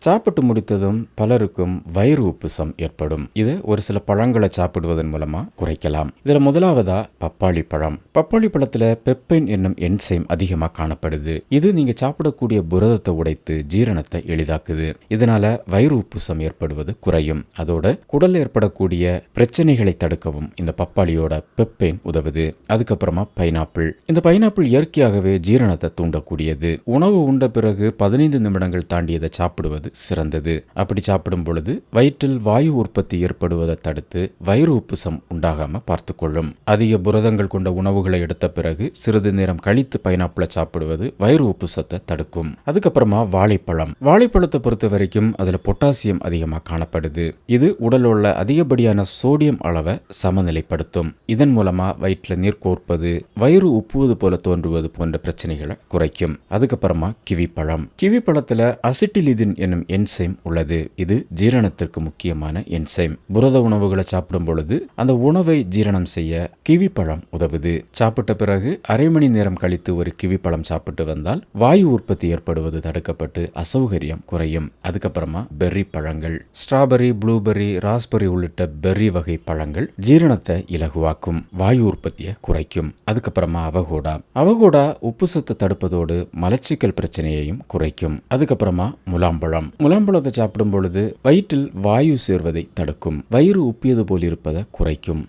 சாப்பிட்டு முடித்ததும் பலருக்கும் வயிறு உப்புசம் ஏற்படும். இது ஒரு சில பழங்களை சாப்பிடுவதன் மூலமா குறைக்கலாம். இதுல முதலாவதா பப்பாளி பழம். பப்பாளி பழத்துல பெப்பைன் என்னும் என்சைம் அதிகமா காணப்படுது. இது நீங்க சாப்பிடக்கூடிய புரதத்தை உடைத்து ஜீரணத்தை எளிதாக்குது. இதனால வயிறு உப்புசம் ஏற்படுவது குறையும். அதோட குடல் ஏற்படக்கூடிய பிரச்சனைகளை தடுக்கவும் இந்த பப்பாளியோட பெப்பைன் உதவுது. அதுக்கப்புறமா பைனாப்பிள். இந்த பைனாப்பிள் இயற்கையாகவே ஜீரணத்தை தூண்டக்கூடியது. உணவு உண்ட பிறகு பதினைந்து நிமிடங்கள் தாண்டியதை சாப்பிடுவது சிறந்தது. அப்படி சாப்பிடும் பொழுது வயிற்றில் வாயு உற்பத்தி ஏற்படுவதை தடுத்து வயிறு உப்புசம் உண்டாகாம பார்த்துக்கொள்ளும். அதிக புரதங்கள் கொண்ட உணவுகளை எடுத்த பிறகு சிறிது நேரம் கழித்து பைனாப்பிளை சாப்பிடுவது வயிறு உப்புசத்தை தடுக்கும். அதுக்கப்புறமா வாழைப்பழம். வாழைப்பழத்தை பொறுத்த வரைக்கும் அதுல பொட்டாசியம் அதிகமாக காணப்படுது. இது உடலில் உள்ள அதிகப்படியான சோடியம் அளவை சமநிலைப்படுத்தும். இதன் மூலமா வயிற்றில் நீர் கோர்ப்பது வயிறு உப்புவது போல தோன்றுவது போன்ற பிரச்சனைகளை குறைக்கும். அதுக்கப்புறமா கிவி பழம் கிவி பழத்துல அசிட்டிலிதின் என்னும் என்சைம் உள்ளது. இது ஜீரணத்திற்கு முக்கியமான என்சைம் புரத உணவுகளை சாப்பிடும் பொழுது அந்த உணவை ஜீரணம் செய்ய கிவி பழம் உதவுது. சாப்பிட்ட பிறகு அரை மணி நேரம் கழித்து ஒரு கிவி பழம் சாப்பிட்டு வந்தால் வாயு உற்பத்தி ஏற்படுவது தடுக்கப்பட்டு அசௌகரியம் குறையும். அதுக்கப்புறமா பெர்ரி பழங்கள் ஸ்ட்ராபெரி ப்ளூபெர்ரி ராஸ்பெர்ரி உள்ளிட்ட பெர்ரி வகை பழங்கள் ஜீரணத்தை இலகுவாக்கும் வாயு உற்பத்தியை குறைக்கும். அதுக்கப்புறமா அவகோடா. அவகோடா உப்பு சத்து தடுப்பதோடு மலச்சிக்கல் பிரச்சனையையும் குறைக்கும். அதுக்கப்புறமா முலாம்பழம். முலாம்பழத்தை சாப்பிடும் பொழுது வயிற்றில் வாயு சேர்வதை தடுக்கும். வயிறு உப்பியது போல் இருப்பதை குறைக்கும்.